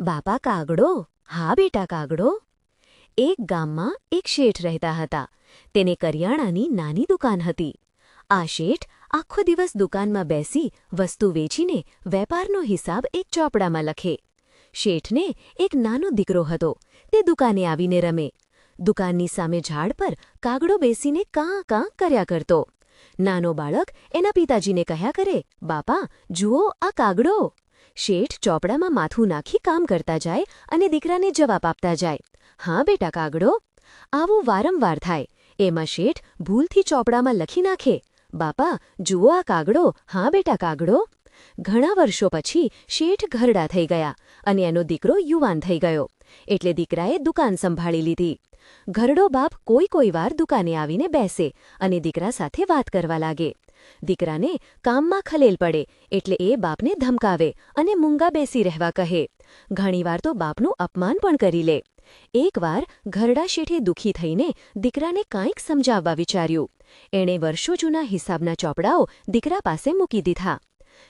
બાપા કાગડો, હા બેટા કાગડો. એક ગામમાં એક શેઠ રહેતા હતા. તેને કરિયાણાની નાની દુકાન હતી. આ શેઠ આખો દિવસ દુકાનમાં બેસી વસ્તુ વેચીને વેપારનો હિસાબ એક ચોપડામાં લખે. શેઠને એક નાનો દીકરો હતો. તે દુકાને આવીને રમે. દુકાનની સામે ઝાડ પર કાગડો બેસીને કાં કાં કર્યા કરતો. નાનો બાળક એના પિતાજીને કહ્યા કરે, બાપા, જુઓ આ કાગડો. શેઠ ચોપડામાં માથું નાખી કામ કરતા જાય અને દીકરાને જવાબ આપતા જાય. હા, બેટા, કાગડો. આવું વારંવાર થાય. એમાં શેઠ ભૂલથી ચોપડામાં લખી નાખે. બાપા, જુઓ આ કાગડો. હા, બેટા, કાગડો. ઘણા વર્ષો પછી શેઠ ઘરડા થઈ ગયા અને એનો દીકરો યુવાન થઈ ગયો. એટલે દીકરાએ દુકાન સંભાળી લીધી. ઘરડો બાપ કોઈ કોઈ વાર દુકાને આવીને બેસે અને દીકરા સાથે વાત કરવા લાગે. દીકરાને કામમાં ખલેલ પડે એટલે એ બાપને ધમકાવે અને મૂંગા બેસી રહેવા કહે. ઘણીવાર તો બાપનું અપમાન પણ કરી લે. એકવાર ઘરડા શેઠે દુઃખી થઈને દીકરાને કાંઈક સમજાવવા વિચાર્યું. એણે વર્ષો જૂના હિસાબના ચોપડાઓ દીકરા પાસે મૂકી દીધા.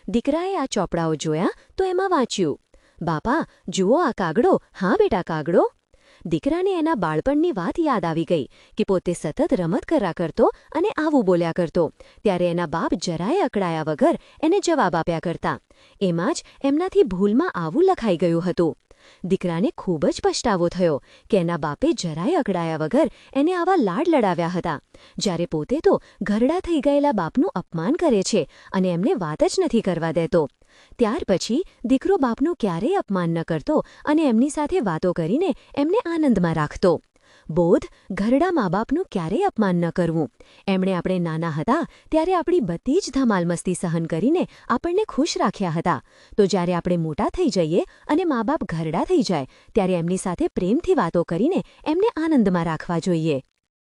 દીકરાએ આ ચોપડાઓ જોયા તો એમાં વાંચ્યું, બાપા, જુઓ આ કાગડો. હા બેટા કાગડો. દીકરાને એના બાળપણની વાત યાદ આવી ગઈ કે પોતે સતત રમત કર્યા કરતો અને આવું બોલ્યા કરતો. ત્યારે એના બાપ જરાય અકળાયા વગર એને જવાબ આપ્યા કરતા. એમાં જ એમનાથી ભૂલમાં આવું લખાઈ ગયું હતું. દીકરાને ખૂબ જ પછતાવો થયો કે એના બાપે જરાય અકળાયા વગર એને આવા લાડ લડાવ્યા હતા. જ્યારે પોતે તો ઘરડા થઈ ગયેલા બાપનું અપમાન કરે છે અને એમને વાત જ નથી કરવા દેતો. ત્યાર પછી દીકરો બાપનું ક્યારેય અપમાન ન કરતો અને એમની સાથે વાતો કરીને એમને આનંદમાં રાખતો. બોધ ઘરડા મા બાપનું ક્યારેય અપમાન ન કરવું. એમણે આપણે નાના હતા ત્યારે આપણી બધી જ ધમાલ મસ્તી સહન કરીને આપણને ખુશ રાખ્યા હતા. તો જ્યારે આપણે મોટા થઈ જઈએ અને મા બાપ ઘરડા થઈ જાય, ત્યારે એમની સાથે પ્રેમથી વાતો કરીને એમને આનંદમાં રાખવા જોઈએ.